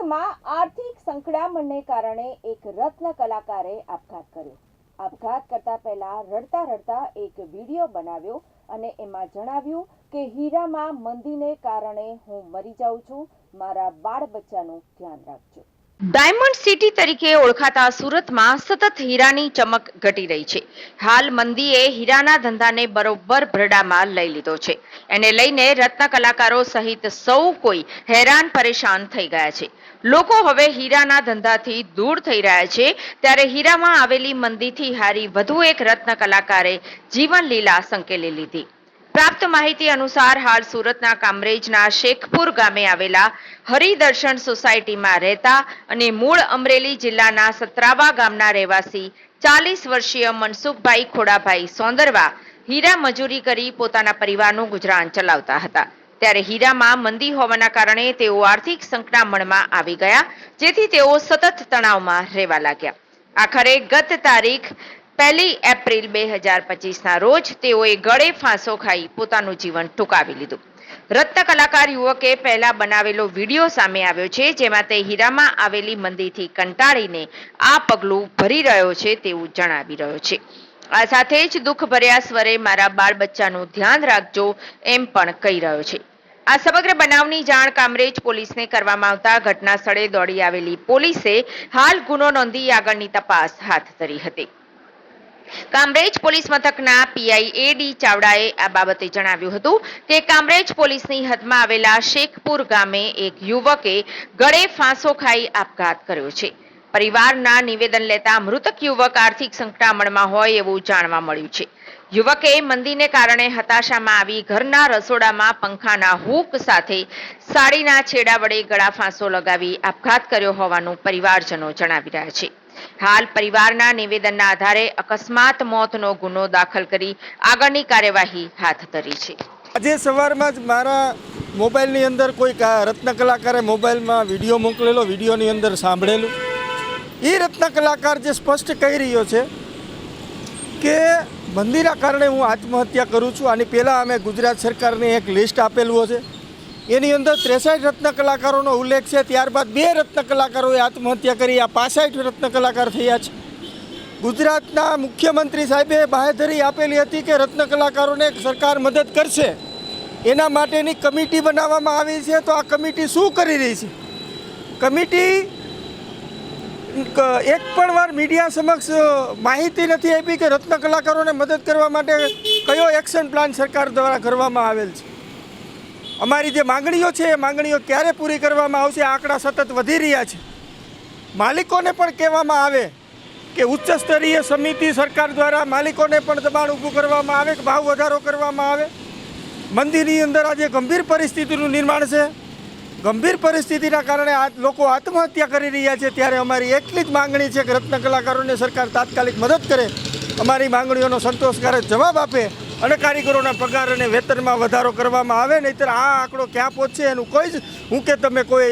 સુરતમાં આર્થિક સંકળામણને કારણે એક રત્ન કલાકારે આપઘાત કર્યો. આપઘાત કરતા પહેલા રડતા રડતા એક વીડિયો બનાવ્યો અને એમાં જણાવ્યું કે, હીરામાં મંદીને કારણે હું મરી જાઉં છું. મારા બાળ બચ્ચાનું ધ્યાન રાખજો. ડાયમંડ સિટી તરીકે ઓળખાતા સુરતમાં સતત હીરાની ચમક ઘટી રહી છે. હાલ મંદીએ હીરાના ધંધાને બરોબર ભરડામાં લઈ લીધો છે. એને લઈને રત્ન કલાકારો સહિત સૌ કોઈ હેરાન પરેશાન થઈ ગયા છે. લોકો હવે હીરાના ધંધાથી દૂર થઈ રહ્યા છે. ત્યારે હીરામાં આવેલી મંદીથી હારી વધુ એક રત્ન કલાકારે જીવન લીલા સંકેલી લીધી. પ્રાપ્ત માહિતી અનુસાર હાલ સુરતના કામરેજના શેખપુર ગામે આવેલા હરિદર્શન સોસાયટીમાં રહેતા અને મૂળ અમરેલી જિલ્લાના સત્રાવા ગામના રહેવાસી ચાલીસ વર્ષીય મનસુખભાઈ ખોડાભાઈ સોંદરવા હીરા મજૂરી કરી પોતાના પરિવારનું ગુજરાન ચલાવતા હતા. ત્યારે હીરામાં મંદી હોવાના કારણે તેઓ આર્થિક સંકટામણમાં આવી ગયા, જેથી તેઓ સતત તણાવમાં રહેવા લાગ્યા. આખરે ગત તારીખ પહેલી એપ્રિલ બે હજાર પચીસના રોજ તેઓએ ગળે ફાંસો ખાઈ પોતાનું જીવન ટૂંકાવી લીધું. રત્ન કલાકાર યુવકે પહેલા બનાવેલો વીડિયો સામે આવ્યો છે, જેમાં તે હીરામાં આવેલી મંદીથી કંટાળીને આ પગલું ભરી રહ્યો છે તેવું જણાવી રહ્યો છે. આ સાથે જ દુઃખ ભર્યા સ્વરે મારા બાળ બચ્ચાનું ધ્યાન રાખજો એમ પણ કહી રહ્યો છે. આ સમગ્ર બનાવની જાણ કામરેજ પોલીસને કરવામાં આવતા ઘટના સ્થળે દોડી આવેલી પોલીસે હાલ ગુનો નોંધી આગળની તપાસ હાથ ધરી હતી. કામરેજ પોલીસ મથકના પીઆઈ એ ડી ચાવડાએ આ બાબતે જણાવ્યું હતું કે કામરેજ પોલીસની હદમાં આવેલા શેખપુર ગામે એક યુવકે ગળે ફાંસો ખાઈ આપઘાત કર્યો છે. પરિવારના નિવેદન લેતા મૃતક યુવક આર્થિક સંકટામણમાં હોય એવું જાણવા મળ્યું છે. યુવકે મંદીને કારણે હતાશામાં આવી ઘરના રસોડામાં પંખાના હૂક સાથે સાડીના છેડા વડે ગળા ફાંસો લગાવી આપઘાત કર્યો હોવાનું પરિવારજનો જણાવી રહ્યા છે. હાલ પરિવારના નિવેદનના આધારે અકસ્માત મોતનો ગુનો દાખલ કરી આગળની કાર્યવાહી હાથ ધરી છે. આજે સવારમાં જ મારા મોબાઈલની અંદર કોઈ રત્ન કલાકારે મોબાઈલમાં વીડિયો મોકલેલો, વિડીયોની અંદર સાંભળેલું. એ રત્ન કલાકાર જે સ્પષ્ટ કહી રહ્યો છે કે મંદિરના કારણે હું આત્મહત્યા કરું છું. આની પહેલાં અમે ગુજરાત સરકારને એક લિસ્ટ આપેલું છે એની અંદર ત્રેસઠ રત્ન કલાકારોનો ઉલ્લેખ છે. ત્યારબાદ બે રત્ન કલાકારોએ આત્મહત્યા કરી. આ પાસઠ રત્ન કલાકાર થયા છે. ગુજરાતના મુખ્યમંત્રી સાહેબે બાહેધરી આપેલી હતી કે રત્ન કલાકારોને સરકાર મદદ કરશે. એના માટેની કમિટી બનાવવામાં આવી છે. તો આ કમિટી શું કરી રહી છે? કમિટી એક પણ વાર મીડિયા સમક્ષ માહિતી નથી આપી કે રત્ન કલાકારોને મદદ કરવા માટે કયો એક્શન પ્લાન સરકાર દ્વારા કરવામાં આવેલ છે. અમારી જે માંગણીઓ છે, એ માંગણીઓ ક્યારે પૂરી કરવામાં આવશે? આંકડા સતત વધી રહ્યા છે. માલિકોને પણ કહેવામાં આવે કે ઉચ્ચ સ્તરીય સમિતિ સરકાર દ્વારા માલિકોને પણ દબાણ ઊભું કરવામાં આવે કે ભાવ વધારો કરવામાં આવે? મંદિરની અંદર આજે ગંભીર પરિસ્થિતિનું નિર્માણ છે. ગંભીર પરિસ્થિતિના કારણે આ લોકો આત્મહત્યા કરી રહ્યા છે. ત્યારે અમારી એટલી જ માંગણી છે કે રત્ન કલાકારોને સરકાર તાત્કાલિક મદદ કરે. અમારી માંગણીઓનો સંતોષકારક જવાબ આપે. અને કારીગરોના પગાર અને વેતનમાં વધારો કરવામાં આવે, નહીંતર આ આંકડો ક્યાં પહોંચશે એનું કોઈ જ હું કે તમે કોઈ